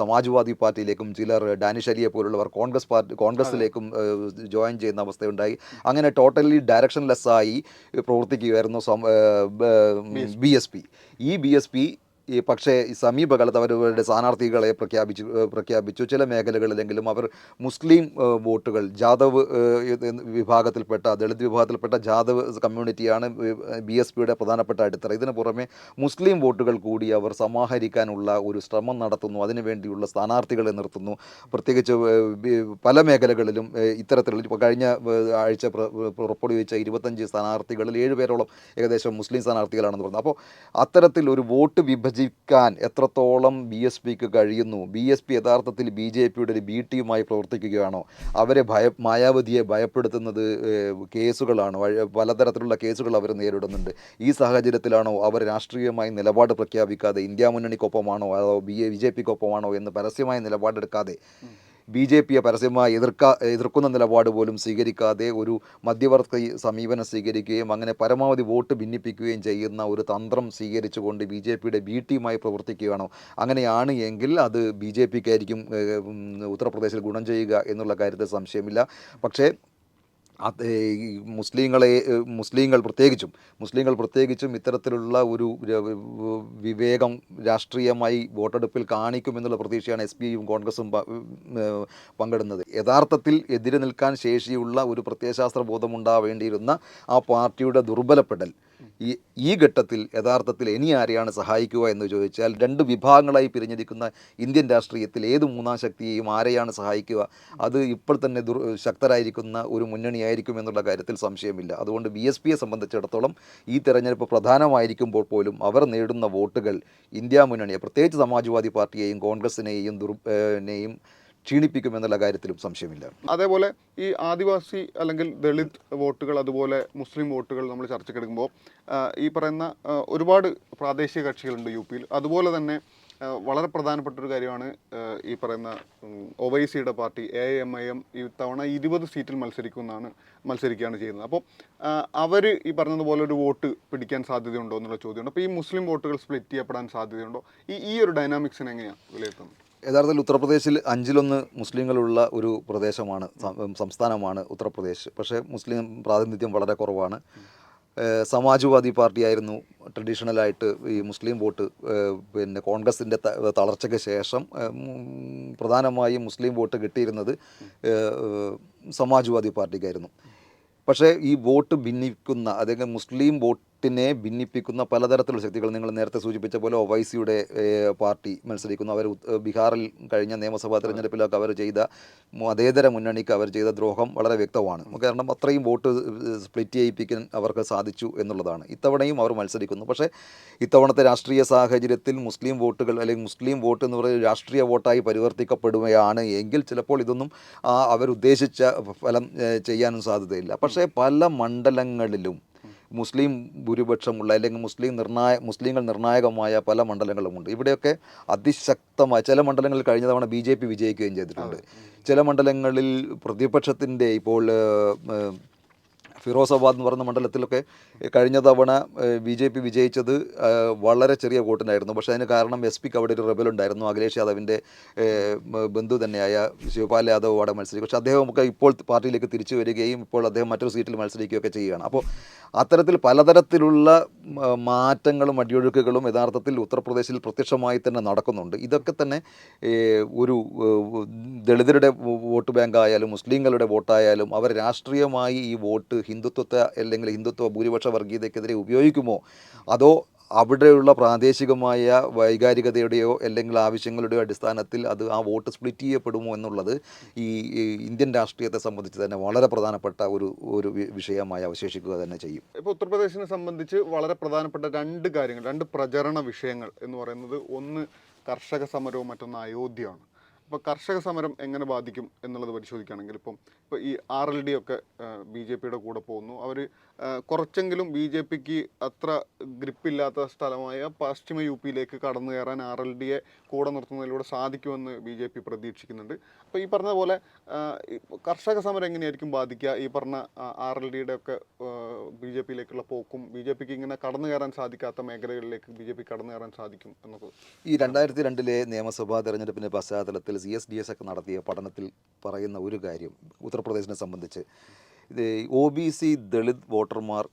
സമാജ്വാദി പാർട്ടിയിലേക്കും ചിലർ ഡാനിഷ് അലിയെ പോലുള്ളവർ കോൺഗ്രസ് പാർട്ടി കോൺഗ്രസിലേക്കും ജോയിൻ ചെയ്യുന്ന അവസ്ഥയുണ്ടായി. അങ്ങനെ ടോട്ടലി ഡയറക്ഷൻലെസ് ആയി പ്രവർത്തിക്കുകയായിരുന്നു ബി എസ് പി. ഈ ബി എസ് പി ഈ പക്ഷേ ഈ സമീപകാലത്ത് അവരവരുടെ സ്ഥാനാർത്ഥികളെ പ്രഖ്യാപിച്ചു പ്രഖ്യാപിച്ചു. ചില മേഖലകളിലെങ്കിലും അവർ മുസ്ലിം വോട്ടുകൾ ജാദവ് വിഭാഗത്തിൽപ്പെട്ട ദളിത് വിഭാഗത്തിൽപ്പെട്ട ജാദവ് കമ്മ്യൂണിറ്റിയാണ് ബി എസ് പിയുടെ പ്രധാനപ്പെട്ട അടിത്തറ. ഇതിന് പുറമെ മുസ്ലിം വോട്ടുകൾ കൂടി അവർ സമാഹരിക്കാനുള്ള ഒരു ശ്രമം നടത്തുന്നു. അതിനുവേണ്ടിയുള്ള സ്ഥാനാർത്ഥികളെ നിർത്തുന്നു. പ്രത്യേകിച്ച് പല മേഖലകളിലും ഇത്തരത്തിലുള്ള ഇപ്പോൾ കഴിഞ്ഞ ആഴ്ച പുറപ്പെടുവിച്ച ഇരുപത്തഞ്ച് സ്ഥാനാർത്ഥികളിൽ ഏഴുപേരോളം ഏകദേശം മുസ്ലിം സ്ഥാനാർത്ഥികളാണെന്ന് പറഞ്ഞു. അപ്പോൾ അത്തരത്തിൽ ഒരു വോട്ട് വിഭജിക്കാൻ എത്രത്തോളം ബി എസ് പിക്ക് കഴിയുന്നു? ബി എസ് പി യഥാർത്ഥത്തിൽ ബി ജെ പിയുടെ ഒരു ബി ടീമായി പ്രവർത്തിക്കുകയാണോ? അവരെ ഭയ മായാവതിയെ ഭയപ്പെടുത്തുന്നത് കേസുകളാണോ? പലതരത്തിലുള്ള കേസുകൾ അവർ നേരിടുന്നുണ്ട്. ഈ സാഹചര്യത്തിലാണോ അവർ രാഷ്ട്രീയമായി നിലപാട് പ്രഖ്യാപിക്കാതെ ഇന്ത്യ മുന്നണിക്കൊപ്പമാണോ അതോ ബി ബി ജെ പിക്കൊപ്പമാണോ എന്ന് പരസ്യമായ നിലപാടെടുക്കാതെ ബി ജെ പിയെ പരസ്യമായി എതിർക്കാ എതിർക്കുന്ന നിലപാട് പോലും സ്വീകരിക്കാതെ ഒരു മധ്യവർത്തി സമീപനം സ്വീകരിക്കുകയും അങ്ങനെ പരമാവധി വോട്ട് ഭിന്നിപ്പിക്കുകയും ചെയ്യുന്ന ഒരു തന്ത്രം സ്വീകരിച്ചുകൊണ്ട് ബി ജെ പിയുടെ ബി ടീമായി പ്രവർത്തിക്കുകയാണോ? അങ്ങനെയാണ് എങ്കിൽ അത് ബി ജെ പിക്കായിരിക്കും ഉത്തർപ്രദേശിൽ ഗുണം ചെയ്യുക എന്നുള്ള കാര്യത്തിൽ സംശയമില്ല. പക്ഷേ മുസ്ലിങ്ങളെ മുസ്ലിങ്ങൾ പ്രത്യേകിച്ചും മുസ്ലിങ്ങൾ പ്രത്യേകിച്ചും ഇത്തരത്തിലുള്ള ഒരു വിവേകം രാഷ്ട്രീയമായി വോട്ടെടുപ്പിൽ കാണിക്കുമെന്നുള്ള പ്രതീക്ഷയാണ് എസ് പിയും കോൺഗ്രസും പങ്കിടുന്നത്. യഥാർത്ഥത്തിൽ എതിരെ നിൽക്കാൻ ശേഷിയുള്ള ഒരു പ്രത്യയശാസ്ത്ര ബോധമുണ്ടാവേണ്ടിയിരുന്ന ആ പാർട്ടിയുടെ ദുർബലപ്പെടൽ ഈ ഈ ഘട്ടത്തിൽ യഥാർത്ഥത്തിൽ ഇനി ആരെയാണ് സഹായിക്കുക എന്ന് ചോദിച്ചാൽ രണ്ട് വിഭാഗങ്ങളായി പിരിഞ്ഞിരിക്കുന്ന ഇന്ത്യൻ രാഷ്ട്രീയത്തിൽ ഏത് മൂന്നാം ശക്തിയെയും ആരെയാണ് സഹായിക്കുക? അത് ഇപ്പോൾ തന്നെ ദുർ ശക്തരായിരിക്കുന്ന ഒരു മുന്നണിയായിരിക്കും എന്നുള്ള കാര്യത്തിൽ സംശയമില്ല. അതുകൊണ്ട് ബി എസ് പിയെ സംബന്ധിച്ചിടത്തോളം ഈ തെരഞ്ഞെടുപ്പ് പ്രധാനമായിരിക്കുമ്പോൾ പോലും അവർ നേടുന്ന വോട്ടുകൾ ഇന്ത്യ മുന്നണിയെ പ്രത്യേകിച്ച് സമാജ്വാദി പാർട്ടിയെയും കോൺഗ്രസിനെയും ദുർ ഏഹ് എന്നുള്ള കാര്യത്തിലും സംശയമില്ല. അതേപോലെ ഈ ആദിവാസി അല്ലെങ്കിൽ ദളിത് വോട്ടുകൾ അതുപോലെ മുസ്ലിം വോട്ടുകൾ നമ്മൾ ചർച്ചയ്ക്കെടുക്കുമ്പോൾ ആ, ഈ പറയുന്ന ഒരുപാട് പ്രാദേശിക കക്ഷികളുണ്ട് യു പിയിൽ അതുപോലെ തന്നെ വളരെ പ്രധാനപ്പെട്ട ഒരു കാര്യമാണ് ഈ പറയുന്ന ഒവൈസിയുടെ party A M I M ഈ തവണ ഇരുപത് സീറ്റിൽ മത്സരിക്കുമെന്നാണ് മത്സരിക്കുകയാണ് ചെയ്യുന്നത്. അപ്പോൾ അവർ ഈ പറഞ്ഞതുപോലെ ഒരു വോട്ട് പിടിക്കാൻ സാധ്യതയുണ്ടോ എന്നുള്ള ചോദ്യമുണ്ട്. അപ്പോൾ ഈ മുസ്ലിം വോട്ടുകൾ സ്പ്ലിറ്റ് ചെയ്യപ്പെടാൻ സാധ്യതയുണ്ടോ? ഈ ഈ ഒരു ഡൈനാമിക്സിനെങ്ങനെയാണ് വിലയിരുത്തുന്നത്? യഥാർത്ഥത്തിൽ ഉത്തർപ്രദേശിൽ അഞ്ചിലൊന്ന് മുസ്ലിങ്ങളുള്ള ഒരു പ്രദേശമാണ് സംസ്ഥാനമാണ് ഉത്തർപ്രദേശ്. പക്ഷേ മുസ്ലിം പ്രാതിനിധ്യം വളരെ കുറവാണ്. സമാജ്വാദി പാർട്ടിയായിരുന്നു ട്രഡീഷണലായിട്ട് ഈ മുസ്ലിം വോട്ട് പിന്നെ കോൺഗ്രസിന്റെ തളർച്ചയ്ക്ക് ശേഷം പ്രധാനമായും മുസ്ലിം വോട്ട് കിട്ടിയിരുന്നത് സമാജ്വാദി പാർട്ടിക്കായിരുന്നു. പക്ഷേ ഈ വോട്ട് ഭിന്നിക്കുന്ന അതായത് മുസ്ലിം വോട്ടിനെ ഭിന്നിപ്പിക്കുന്ന പലതരത്തിലുള്ള ശക്തികൾ നിങ്ങൾ നേരത്തെ സൂചിപ്പിച്ച പോലെ ഒവൈസിയുടെ പാർട്ടി മത്സരിക്കുന്നു. അവർ ബീഹാറിൽ കഴിഞ്ഞ നിയമസഭാ തെരഞ്ഞെടുപ്പിലൊക്കെ അവർ ചെയ്ത മതേതര മുന്നണിക്ക് അവർ ചെയ്ത ദ്രോഹം വളരെ വ്യക്തമാണ്. കാരണം അത്രയും വോട്ട് സ്പ്ലിറ്റ് ചെയ്യിപ്പിക്കാൻ അവർക്ക് സാധിച്ചു എന്നുള്ളതാണ്. ഇത്തവണയും അവർ മത്സരിക്കുന്നു. പക്ഷേ ഇത്തവണത്തെ രാഷ്ട്രീയ സാഹചര്യത്തിൽ മുസ്ലിം വോട്ടുകൾ അല്ലെങ്കിൽ മുസ്ലിം വോട്ട് എന്ന് പറയുന്നത് രാഷ്ട്രീയ വോട്ടായി പരിവർത്തിക്കപ്പെടുകയാണ് എങ്കിൽ ചിലപ്പോൾ ഇതൊന്നും അവരുദ്ദേശിച്ച ഫലം ചെയ്യാനും സാധ്യതയില്ല. പക്ഷേ പല മണ്ഡലങ്ങളിലും മുസ്ലിം ഭൂരിപക്ഷമുള്ള അല്ലെങ്കിൽ മുസ്ലിം നിർണായ മുസ്ലിങ്ങൾ നിർണായകമായ പല മണ്ഡലങ്ങളുമുണ്ട്. ഇവിടെയൊക്കെ അതിശക്തമായ ചില മണ്ഡലങ്ങളിൽ കഴിഞ്ഞ തവണ ബി ജെ പി വിജയിക്കുകയും ചെയ്തിട്ടുണ്ട്. ചില മണ്ഡലങ്ങളിൽ പ്രതിപക്ഷത്തിന്റെ ഇപ്പോൾ ഫിറോസാബാദ് എന്ന് പറയുന്ന മണ്ഡലത്തിലൊക്കെ കഴിഞ്ഞ തവണ ബി ജെ പി വിജയിച്ചത് വളരെ ചെറിയ വോട്ടിനായിരുന്നു. പക്ഷേ അതിന് കാരണം എസ് പിക്ക് അവിടെ ഒരു റെബൽ ഉണ്ടായിരുന്നു. അഖിലേഷ് യാദവിന്റെ ബന്ധു തന്നെയായ ശിവപാൽ യാദവ് അവിടെ മത്സരിക്കും. പക്ഷേ അദ്ദേഹം ഒക്കെ ഇപ്പോൾ പാർട്ടിയിലേക്ക് തിരിച്ചു വരികയും ഇപ്പോൾ അദ്ദേഹം മറ്റൊരു സീറ്റിൽ മത്സരിക്കുകയൊക്കെ ചെയ്യുകയാണ്. അപ്പോൾ അത്തരത്തിൽ പലതരത്തിലുള്ള മാറ്റങ്ങളും അടിയൊഴുക്കുകളും യഥാർത്ഥത്തിൽ ഉത്തർപ്രദേശിൽ പ്രത്യക്ഷമായി തന്നെ നടക്കുന്നുണ്ട്. ഇതൊക്കെ തന്നെ ഒരു ദളിതരുടെ വോട്ട് ബാങ്ക് ആയാലും മുസ്ലിങ്ങളുടെ വോട്ടായാലും അവർ രാഷ്ട്രീയമായി ഈ വോട്ട് ഹിന്ദുത്വത്തെ അല്ലെങ്കിൽ ഹിന്ദുത്വ ഭൂരിപക്ഷ വർഗീയതയ്ക്കെതിരെ ഉപയോഗിക്കുമോ? അതോ അവിടെയുള്ള പ്രാദേശികമായ വൈകാരികതയുടെയോ അല്ലെങ്കിൽ ആവശ്യങ്ങളുടെയോ അടിസ്ഥാനത്തിൽ അത് ആ വോട്ട് സ്പ്ലിറ്റ് ചെയ്യപ്പെടുമോ എന്നുള്ളത് ഈ ഇന്ത്യൻ രാഷ്ട്രീയത്തെ സംബന്ധിച്ച് തന്നെ വളരെ പ്രധാനപ്പെട്ട ഒരു ഒരു വിഷയമായി അവശേഷിക്കുക തന്നെ ചെയ്യും. ഇപ്പോൾ ഉത്തർപ്രദേശിനെ സംബന്ധിച്ച് വളരെ പ്രധാനപ്പെട്ട രണ്ട് കാര്യങ്ങൾ രണ്ട് പ്രചരണ വിഷയങ്ങൾ എന്ന് പറയുന്നത് ഒന്ന് കർഷക സമരവും മറ്റൊന്ന് അയോധ്യയാണ്. അപ്പോൾ കർഷക സമരം എങ്ങനെ ബാധിക്കും എന്നുള്ളത് പരിശോധിക്കുകയാണെങ്കിൽ ഇപ്പം ഇപ്പോൾ ഈ ആർ എൽ ഡി ഒക്കെ ബി ജെ പിയുടെ കൂടെ പോകുന്നു. അവർ കുറച്ചെങ്കിലും ബി ജെ പിക്ക് അത്ര ഗ്രിപ്പില്ലാത്ത സ്ഥലമായ പശ്ചിമ യു പിയിലേക്ക് കടന്നു കയറാൻ ആർ എൽ ഡിയെ കൂടെ നിർത്തുന്നതിലൂടെ സാധിക്കുമെന്ന് ബി ജെ പി പ്രതീക്ഷിക്കുന്നുണ്ട്. അപ്പോൾ ഈ പറഞ്ഞ പോലെ കർഷക സമരം എങ്ങനെയായിരിക്കും ബാധിക്കുക? ഈ പറഞ്ഞ ആർ എൽ ഡിയുടെ ഒക്കെ ബി ജെ പിയിലേക്കുള്ള പോക്കും ബി ജെ പിക്ക് ഇങ്ങനെ കടന്നു കയറാൻ സാധിക്കാത്ത മേഖലകളിലേക്ക് ബി ജെ പി കടന്നു കയറാൻ സാധിക്കും എന്നത് ഈ രണ്ടായിരത്തി രണ്ടിലെ നിയമസഭാ തെരഞ്ഞെടുപ്പിന്റെ പശ്ചാത്തലത്തിൽ സി എസ് ഡി എസ് ഒക്കെ നടത്തിയ പഠനത്തിൽ പറയുന്ന ഒരു കാര്യം ഉത്തർപ്രദേശിനെ സംബന്ധിച്ച്. ഒ ബി സി ദളിത് വോട്ടർമാർ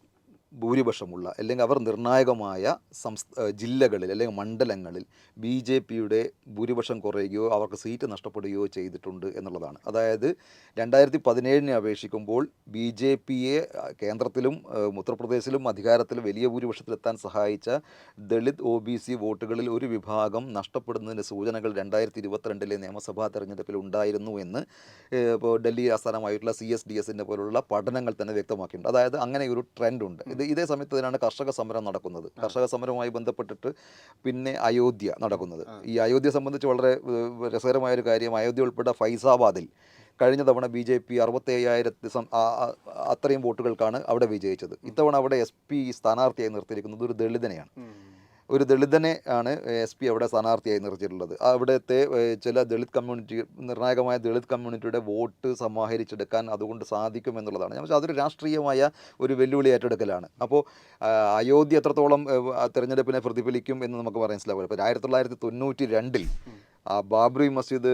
ഭൂരിപക്ഷമുള്ള അല്ലെങ്കിൽ അവർ നിർണായകമായ സംസ്ഥ ജില്ലകളിൽ അല്ലെങ്കിൽ മണ്ഡലങ്ങളിൽ ബി ജെ പിയുടെ ഭൂരിപക്ഷം കുറയുകയോ അവർക്ക് സീറ്റ് നഷ്ടപ്പെടുകയോ ചെയ്തിട്ടുണ്ട് എന്നുള്ളതാണ്. അതായത് രണ്ടായിരത്തി പതിനേഴിനെ അപേക്ഷിക്കുമ്പോൾ ബി ജെ പിയെ കേന്ദ്രത്തിലും ഉത്തർപ്രദേശിലും അധികാരത്തിൽ വലിയ ഭൂരിപക്ഷത്തിലെത്താൻ സഹായിച്ച ദളിത് ഒ ബി സി വോട്ടുകളിൽ ഒരു വിഭാഗം നഷ്ടപ്പെടുന്നതിന്റെ സൂചനകൾ രണ്ടായിരത്തി ഇരുപത്തിരണ്ടിലെ നിയമസഭാ തെരഞ്ഞെടുപ്പിൽ ഉണ്ടായിരുന്നു എന്ന് ഇപ്പോൾ ഡൽഹി ആസ്ഥാനമായിട്ടുള്ള സി എസ് ഡി എസിന്റെ പോലുള്ള പഠനങ്ങൾ തന്നെ വ്യക്തമാക്കിയിട്ടുണ്ട്. അതായത് അങ്ങനെ ഒരു ട്രെൻഡ് ഉണ്ട് ഇത് ഇതേ സമയത്ത് തന്നെയാണ് കർഷക സമരം നടക്കുന്നത്. കർഷക സമരവുമായി ബന്ധപ്പെട്ടിട്ട് പിന്നെ അയോധ്യ നടക്കുന്നത്. ഈ അയോധ്യ സംബന്ധിച്ച് വളരെ രസകരമായ ഒരു കാര്യം അയോധ്യ ഉൾപ്പെട്ട ഫൈസാബാദിൽ കഴിഞ്ഞ തവണ ബി ജെ പി അറുപത്തി അയ്യായിരത്തി അത്രയും വോട്ടുകൾക്കാണ് അവിടെ വിജയിച്ചത്. ഇത്തവണ അവിടെ എസ് പി സ്ഥാനാർത്ഥിയായി നിർത്തിയിരിക്കുന്നത് ഒരു ദളിതനെയാണ്. ഒരു ദളിതനെ ആണ് എസ് പി അവിടെ സ്ഥാനാർത്ഥിയായി നിർത്തിയിട്ടുള്ളത്. അവിടുത്തെ ചില ദളിത് കമ്മ്യൂണിറ്റി നിർണായകമായ ദളിത് കമ്മ്യൂണിറ്റിയുടെ വോട്ട് സമാഹരിച്ചെടുക്കാൻ അതുകൊണ്ട് സാധിക്കും എന്നുള്ളതാണ്. വെച്ചാൽ അതൊരു രാഷ്ട്രീയമായ ഒരു വെല്ലുവിളി ഏറ്റെടുക്കലാണ്. അപ്പോൾ അയോധ്യ എത്രത്തോളം തിരഞ്ഞെടുപ്പിനെ പ്രതിഫലിക്കും എന്ന് നമുക്ക് പറയാൻ മനസ്സിലാവില്ല. ഇപ്പോൾ ആയിരത്തി തൊള്ളായിരത്തി തൊണ്ണൂറ്റി രണ്ടിൽ ആ Babri Masjid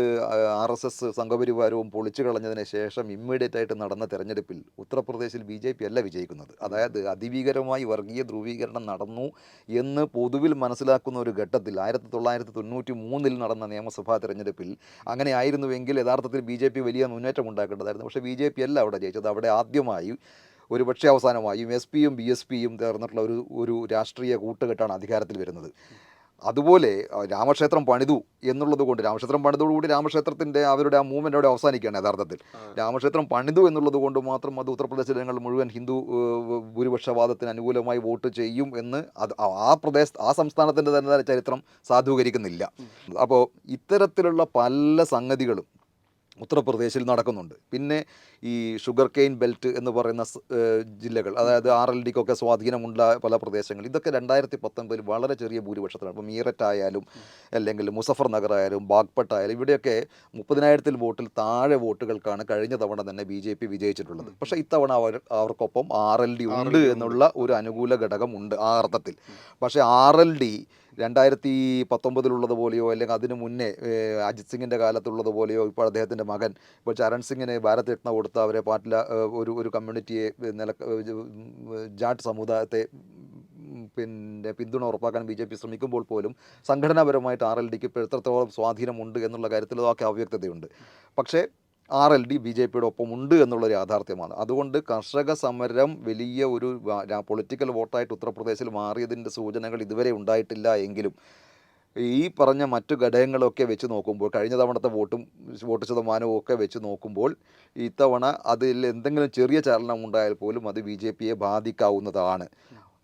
R S S സംഘപരിവാരവും പൊളിച്ചു കളഞ്ഞതിന് ശേഷം ഇമ്മീഡിയറ്റ് ആയിട്ട് നടന്ന തെരഞ്ഞെടുപ്പിൽ ഉത്തർപ്രദേശിൽ ബി ജെ പി അല്ല വിജയിക്കുന്നത്. അതായത് അതിഭീകരമായി വർഗീയ ധ്രുവീകരണം നടന്നു എന്ന് പൊതുവിൽ മനസ്സിലാക്കുന്ന ഒരു ഘട്ടത്തിൽ ആയിരത്തി തൊള്ളായിരത്തി തൊണ്ണൂറ്റി മൂന്നിൽ നടന്ന നിയമസഭാ തെരഞ്ഞെടുപ്പിൽ അങ്ങനെ ആയിരുന്നുവെങ്കിൽ യഥാർത്ഥത്തിൽ ബി ജെ പി വലിയ മുന്നേറ്റം ഉണ്ടാക്കേണ്ടതായിരുന്നു. പക്ഷേ ബി ജെ പി അല്ല അവിടെ ജയിച്ചത്. അവിടെ ആദ്യമായി ഒരു പക്ഷേ അവസാനമായും എസ് പിയും ബി എസ് പിയും ചേർന്നിട്ടുള്ള ഒരു ഒരു രാഷ്ട്രീയ കൂട്ടുകെട്ടാണ് അധികാരത്തിൽ വരുന്നത്. അതുപോലെ രാമക്ഷേത്രം പണിതു എന്നുള്ളത് കൊണ്ട് രാമക്ഷേത്രം പണിതോടുകൂടി രാമക്ഷേത്രത്തിന്റെ അവരുടെ ആ മൂവ്മെന്റ് അവിടെ അവസാനിക്കുകയാണ് യഥാർത്ഥത്തിൽ. രാമക്ഷേത്രം പണിതു എന്നുള്ളത് കൊണ്ട് മാത്രം അത് ഉത്തർപ്രദേശ് ജനങ്ങൾ മുഴുവൻ ഹിന്ദു ഭൂരിപക്ഷവാദത്തിന് അനുകൂലമായി വോട്ട് ചെയ്യും എന്ന് അത് ആ- പ്രദേശ ആ സംസ്ഥാനത്തിന്റെ തന്നെ ചരിത്രം സാധൂകരിക്കുന്നില്ല. അപ്പോൾ ഇത്തരത്തിലുള്ള പല സംഗതികളും ഉത്തർപ്രദേശിൽ നടക്കുന്നുണ്ട്. പിന്നെ ഈ ഷുഗർ കെയിൻ ബെൽറ്റ് എന്ന് പറയുന്ന ജില്ലകൾ അതായത് ആർ എൽ ഡിക്കൊക്കെ സ്വാധീനമുള്ള പല പ്രദേശങ്ങൾ ഇതൊക്കെ രണ്ടായിരത്തി പത്തൊൻപതിൽ വളരെ ചെറിയ ഭൂരിപക്ഷത്തിലാണ്. ഇപ്പോൾ മീററ്റ് ആയാലും അല്ലെങ്കിൽ മുസഫർ നഗർ ആയാലും ബാഗ്പട്ട് ആയാലും ഇവിടെയൊക്കെ മുപ്പതിനായിരത്തിൽ വോട്ടിൽ താഴെ വോട്ടുകൾക്കാണ് കഴിഞ്ഞ തവണ തന്നെ ബി ജെ പി വിജയിച്ചിട്ടുള്ളത്. പക്ഷേ ഇത്തവണ അവർ അവർക്കൊപ്പം ആർ എൽ ഡി ഉണ്ട് എന്നുള്ള ഒരു അനുകൂല ഘടകം ഉണ്ട് ആ അർത്ഥത്തിൽ. പക്ഷേ ആർ എൽ ഡി രണ്ടായിരത്തി പത്തൊമ്പതിലുള്ളതുപോലെയോ അല്ലെങ്കിൽ അതിന് മുന്നേ അജിത് സിംഗിന്റെ കാലത്തുള്ളതുപോലെയോ ഇപ്പോൾ അദ്ദേഹത്തിന്റെ മകൻ ഇപ്പോൾ ചരൺ സിംഗിന് ഭാരത് രത്ന കൊടുത്ത് അവരെ പാട്ടില ഒരു ഒരു കമ്മ്യൂണിറ്റിയെ നില ജാട്ട് സമുദായത്തെ പിന്നെ പിന്തുണ ഉറപ്പാക്കാൻ ബി ജെ പി ശ്രമിക്കുമ്പോൾ പോലും സംഘടനാപരമായിട്ട് ആർ എൽ ഡിക്ക് ഇപ്പോൾ എത്രത്തോളം സ്വാധീനമുണ്ട് എന്നുള്ള കാര്യത്തിൽ അതൊക്കെ അവ്യക്തതയുണ്ട്. പക്ഷേ R L D B J പിയുടെ ഒപ്പം ഉണ്ട് എന്നുള്ളൊരു യാഥാർത്ഥ്യമാണ്. അതുകൊണ്ട് കർഷക സമരം വലിയ ഒരു പൊളിറ്റിക്കൽ വോട്ടായിട്ട് ഉത്തർപ്രദേശിൽ മാറിയതിന്റെ സൂചനകൾ ഇതുവരെ ഉണ്ടായിട്ടില്ല എങ്കിലും ഈ പറഞ്ഞ മറ്റു ഘടകങ്ങളൊക്കെ വെച്ച് നോക്കുമ്പോൾ കഴിഞ്ഞ തവണത്തെ വോട്ടും വോട്ട് ശതമാനവും ഒക്കെ വെച്ച് നോക്കുമ്പോൾ ഇത്തവണ അതിൽ എന്തെങ്കിലും ചെറിയ ചലനം ഉണ്ടായാൽ പോലും അത് ബി ജെ പിയെ ബാധിക്കാവുന്നതാണ്.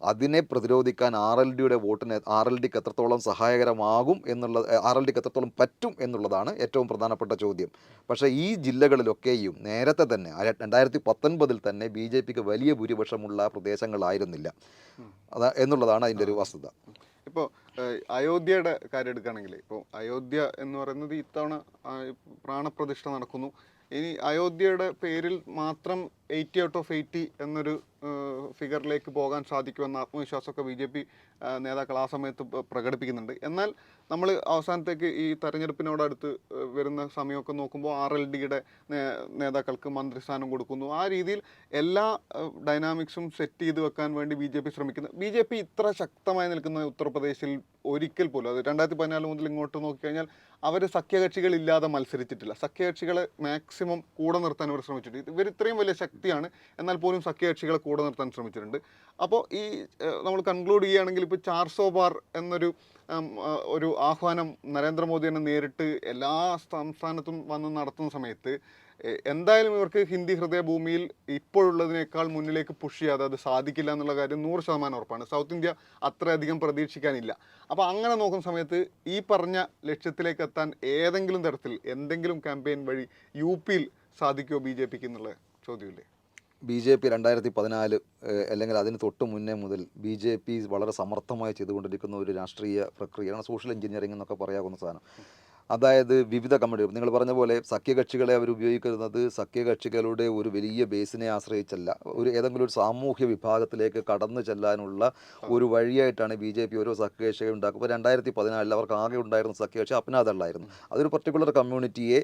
അതിനെ പ്രതിരോധിക്കാൻ ആർ എൽ ഡിയുടെ വോട്ടിന് ആർ എൽ ഡിക്ക് എത്രത്തോളം സഹായകരമാകും എന്നുള്ള ആർ എൽ ഡിക്ക് എത്രത്തോളം പറ്റും എന്നുള്ളതാണ് ഏറ്റവും പ്രധാനപ്പെട്ട ചോദ്യം. പക്ഷേ ഈ ജില്ലകളിലൊക്കെയും നേരത്തെ തന്നെ രണ്ടായിരത്തി പത്തൊൻപതിൽ തന്നെ ബി ജെ പിക്ക് വലിയ ഭൂരിപക്ഷമുള്ള പ്രദേശങ്ങളായിരുന്നില്ല. അത് എന്നുള്ളതാണ് അതിന്റെ ഒരു വസ്തുത. ഇപ്പോൾ അയോധ്യയുടെ കാര്യം എടുക്കുകയാണെങ്കിൽ ഇപ്പോൾ അയോധ്യ എന്ന് പറയുന്നത് ഇത്തവണ പ്രാണപ്രതിഷ്ഠ നടക്കുന്നു. ഇനി അയോധ്യയുടെ പേരിൽ മാത്രം എയ്റ്റി ഔട്ട് ഓഫ് എയ്റ്റി എന്നൊരു ഫിഗറിലേക്ക് പോകാൻ സാധിക്കുമെന്ന ആത്മവിശ്വാസമൊക്കെ ബി ജെ പി നേതാക്കൾ ആ സമയത്ത് പ്രകടിപ്പിക്കുന്നുണ്ട്. എന്നാൽ നമ്മൾ അവസാനത്തേക്ക് ഈ തെരഞ്ഞെടുപ്പിനോടടുത്ത് വരുന്ന സമയമൊക്കെ നോക്കുമ്പോൾ ആർ എൽ ഡിയുടെ നേതാക്കൾക്ക് മന്ത്രിസ്ഥാനം കൊടുക്കുന്നു. ആ രീതിയിൽ എല്ലാ ഡൈനാമിക്സും സെറ്റ് ചെയ്ത് വെക്കാൻ വേണ്ടി ബി ജെ പി ശ്രമിക്കുന്നു. ബി ജെ പി ഇത്ര ശക്തമായി നിൽക്കുന്ന ഉത്തർപ്രദേശിൽ ഒരിക്കൽ പോലും അത് രണ്ടായിരത്തി പതിനാല് മുതൽ ഇങ്ങോട്ട് നോക്കിക്കഴിഞ്ഞാൽ അവർ സഖ്യകക്ഷികളില്ലാതെ മത്സരിച്ചിട്ടില്ല. സഖ്യകക്ഷികളെ മാക്സിമം കൂടെ നിർത്താൻ അവർ ശ്രമിച്ചിട്ടുണ്ട്. ഇവർ ഇത്രയും വലിയ ശക്തിയാണ്. എന്നാൽ പോലും സഖ്യകക്ഷികളെ കൂടെ നിർത്താൻ ശ്രമിച്ചിട്ടുണ്ട്. അപ്പോൾ ഈ നമ്മൾ കൺക്ലൂഡ് ചെയ്യുകയാണെങ്കിൽ ഇപ്പോൾ ചാർസോ ബാർ എന്നൊരു ഒരു ആഹ്വാനം നരേന്ദ്രമോദി തന്നെ നേരിട്ട് എല്ലാ സംസ്ഥാനത്തും വന്ന് നടത്തുന്ന സമയത്ത് എന്തായാലും ഇവർക്ക് ഹിന്ദി ഹൃദയഭൂമിയിൽ ഇപ്പോഴുള്ളതിനേക്കാൾ മുന്നിലേക്ക് പുഷ് ചെയ്യാതെ അത് സാധിക്കില്ല എന്നുള്ള കാര്യം നൂറ് ശതമാനം ഉറപ്പാണ്. സൗത്ത് ഇന്ത്യ അത്രയധികം പ്രതീക്ഷിക്കാനില്ല. അപ്പോൾ അങ്ങനെ നോക്കുന്ന സമയത്ത് ഈ പറഞ്ഞ ലക്ഷ്യത്തിലേക്ക് എത്താൻ ഏതെങ്കിലും തരത്തിൽ എന്തെങ്കിലും ക്യാമ്പയിൻ വഴി യു പിയിൽ സാധിക്കുമോ ബി ജെ പിക്ക് എന്നുള്ള ചോദ്യമില്ലേ? ബി ജെ പി രണ്ടായിരത്തി പതിനാല് അല്ലെങ്കിൽ അതിന് തൊട്ട് മുന്നേ മുതൽ ബി ജെ പി വളരെ സമർത്ഥമായി ചെയ്തുകൊണ്ടിരിക്കുന്ന ഒരു രാഷ്ട്രീയ പ്രക്രിയയാണ് സോഷ്യൽ എഞ്ചിനീയറിംഗ് എന്നൊക്കെ പറയാവുന്ന സാധനം. അതായത് വിവിധ കമ്മിറ്റികൾ. നിങ്ങൾ പറഞ്ഞ പോലെ സഖ്യകക്ഷികളെ അവർ ഉപയോഗിക്കുന്നത് സഖ്യകക്ഷികളുടെ ഒരു വലിയ ബേസിനെ ആശ്രയിച്ചല്ല. ഒരു ഏതെങ്കിലും ഒരു സാമൂഹ്യ വിഭാഗത്തിലേക്ക് കടന്നു ചെല്ലാനുള്ള ഒരു വഴിയായിട്ടാണ് ബി ജെ പി ഓരോ സഖ്യകക്ഷികൾ ഉണ്ടാക്കുക. ഇപ്പോൾ രണ്ടായിരത്തി പതിനാലിൽ അവർക്ക് ആകെ ഉണ്ടായിരുന്ന സഖ്യകക്ഷി അപ്നാദള്ളായിരുന്നു അതൊരു പർട്ടിക്കുലർ കമ്മ്യൂണിറ്റിയെ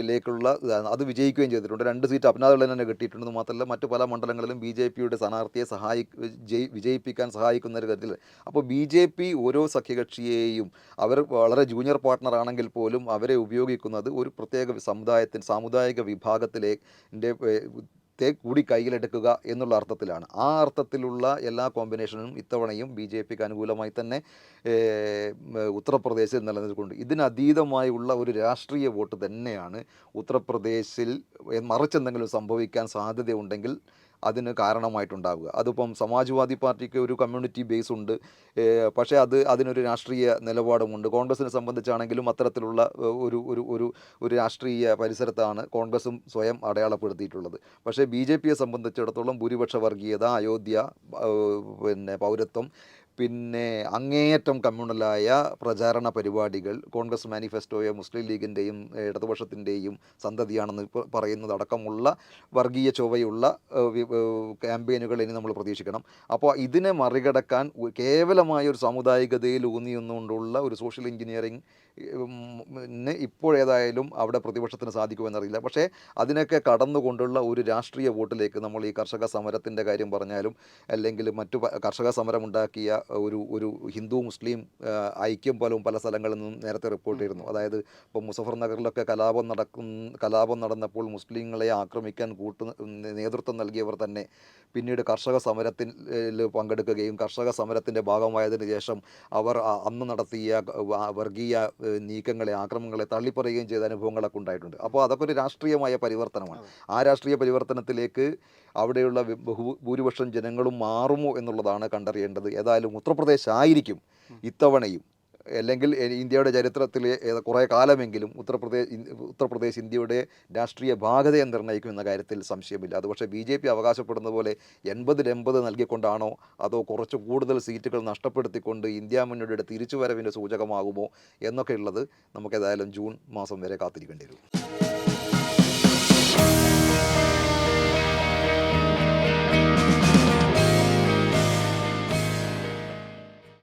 ലേക്കുള്ള അത് വിജയിക്കുകയും ചെയ്തിട്ടുണ്ട്. രണ്ട് സീറ്റ് അപ്നാദുള്ള തന്നെ കിട്ടിയിട്ടുണ്ടെന്ന് മാത്രമല്ല മറ്റു പല മണ്ഡലങ്ങളിലും ബി ജെ പിയുടെ സ്ഥാനാർത്ഥിയെ സഹായി ജയി- വിജയിപ്പിക്കാൻ സഹായിക്കുന്ന ഒരു കാര്യത്തിൽ അപ്പോൾ ബി ജെ പി ഓരോ സഖ്യകക്ഷിയെയും അവർ വളരെ ജൂനിയർ പാർട്ട്ണർ ആണെങ്കിൽ പോലും അവരെ ഉപയോഗിക്കുന്നത് ഒരു പ്രത്യേക സമുദായത്തിന് സാമുദായിക വിഭാഗത്തിലെ ത്തെ കൂടി കയ്യിലെടുക്കുക എന്നുള്ള അർത്ഥത്തിലാണ്. ആ അർത്ഥത്തിലുള്ള എല്ലാ കോമ്പിനേഷനും ഇത്തവണയും ബി ജെ പിക്ക് അനുകൂലമായി തന്നെ ഉത്തർപ്രദേശിൽ നിലനിൽക്കുന്നുണ്ട് ഇതിനതീതമായുള്ള ഒരു രാഷ്ട്രീയ വോട്ട് തന്നെയാണ് ഉത്തർപ്രദേശിൽ മറിച്ചെന്തെങ്കിലും സംഭവിക്കാൻ സാധ്യതയുണ്ടെങ്കിൽ അതിന് കാരണമായിട്ടുണ്ടാവുക. അതിപ്പം സമാജ്വാദി പാർട്ടിക്ക് ഒരു കമ്മ്യൂണിറ്റി ബേസ് ഉണ്ട്. പക്ഷേ അത് അതിനൊരു രാഷ്ട്രീയ നിലപാടുമുണ്ട്. കോൺഗ്രസിനെ സംബന്ധിച്ചാണെങ്കിലും അത്തരത്തിലുള്ള ഒരു ഒരു ഒരു ഒരു രാഷ്ട്രീയ പരിസരത്താണ് കോൺഗ്രസും സ്വയം അടയാളപ്പെടുത്തിയിട്ടുള്ളത്. പക്ഷേ ബി ജെ പിയെ സംബന്ധിച്ചിടത്തോളം ഭൂരിപക്ഷ വർഗീയത അയോധ്യ പിന്നെ പൗരത്വം പിന്നെ അങ്ങേയറ്റം കമ്മ്യൂണലായ പ്രചാരണ പരിപാടികൾ കോൺഗ്രസ് മാനിഫെസ്റ്റോയോ മുസ്ലിം ലീഗിന്റെയും ഇടതുപക്ഷത്തിന്റെയും സന്തതിയാണെന്ന് പറയുന്നത് അടക്കമുള്ള വർഗീയ ചൊവ്വയുള്ള ക്യാമ്പയിനുകൾ ഇനി നമ്മൾ പ്രതീക്ഷിക്കണം. അപ്പോൾ ഇതിനെ മറികടക്കാൻ കേവലമായ ഒരു സാമുദായികതയിൽ ഊന്നിയൊന്നുകൊണ്ടുള്ള ഒരു സോഷ്യൽ എഞ്ചിനീയറിംഗ് ഇപ്പോഴേതായാലും അവിടെ പ്രതിപക്ഷത്തിന് സാധിക്കുമെന്നറിയില്ല പക്ഷേ അതിനൊക്കെ കടന്നുകൊണ്ടുള്ള ഒരു രാഷ്ട്രീയ വോട്ടിലേക്ക് നമ്മൾ ഈ കർഷക സമരത്തിന്റെ കാര്യം പറഞ്ഞാലും അല്ലെങ്കിൽ മറ്റു കർഷക സമരം ഉണ്ടാക്കിയ ഒരു ഒരു ഹിന്ദു മുസ്ലിം ഐക്യം പോലും പല സ്ഥലങ്ങളിൽ നിന്നും നേരത്തെ റിപ്പോർട്ട് ചെയ്തിരുന്നു. അതായത് ഇപ്പോൾ മുസഫർ നഗറിലൊക്കെ കലാപം നടക്കുന്ന കലാപം നടന്നപ്പോൾ മുസ്ലിങ്ങളെ ആക്രമിക്കാൻ കൂട്ടു നേതൃത്വം നൽകിയവർ തന്നെ പിന്നീട് കർഷക സമരത്തിൽ പങ്കെടുക്കുകയും കർഷക സമരത്തിന്റെ ഭാഗമായതിനു ശേഷം അവർ അന്ന് നടത്തിയ വർഗീയ നീക്കങ്ങളെ ആക്രമണങ്ങളെ തള്ളിപ്പറയുകയും ചെയ്ത അനുഭവങ്ങളൊക്കെ ഉണ്ടായിട്ടുണ്ട്. അപ്പോൾ അതൊക്കെ ഒരു രാഷ്ട്രീയമായ പരിവർത്തനമാണ്. ആ രാഷ്ട്രീയ പരിവർത്തനത്തിലേക്ക് അവിടെയുള്ള ബഹു ഭൂരിപക്ഷം ജനങ്ങളും മാറുമോ എന്നുള്ളതാണ് കണ്ടറിയേണ്ടത്. ഏതായാലും ഉത്തർപ്രദേശ് ആയിരിക്കും ഇത്തവണയും. അല്ലെങ്കിൽ ഇന്ത്യയുടെ ചരിത്രത്തിൽ കുറേ കാലമെങ്കിലും ഉത്തർപ്രദേശ് ഉത്തർപ്രദേശ് ഇന്ത്യയുടെ രാഷ്ട്രീയ ഭാഗതയെ നിർണയിക്കും എന്ന കാര്യത്തിൽ സംശയമില്ല. അത് പക്ഷേ ബി ജെ പി അവകാശപ്പെടുന്ന പോലെ എൺപതിൽ എൺപത് നൽകിക്കൊണ്ടാണോ അതോ കുറച്ച് കൂടുതൽ സീറ്റുകൾ നഷ്ടപ്പെടുത്തിക്കൊണ്ട് ഇന്ത്യ മുന്നണിയുടെ തിരിച്ചുവരവിന്റെ സൂചകമാകുമോ എന്നൊക്കെ ഉള്ളത് നമുക്കെതായാലും ജൂൺ മാസം വരെ കാത്തിരിക്കേണ്ടി വരും.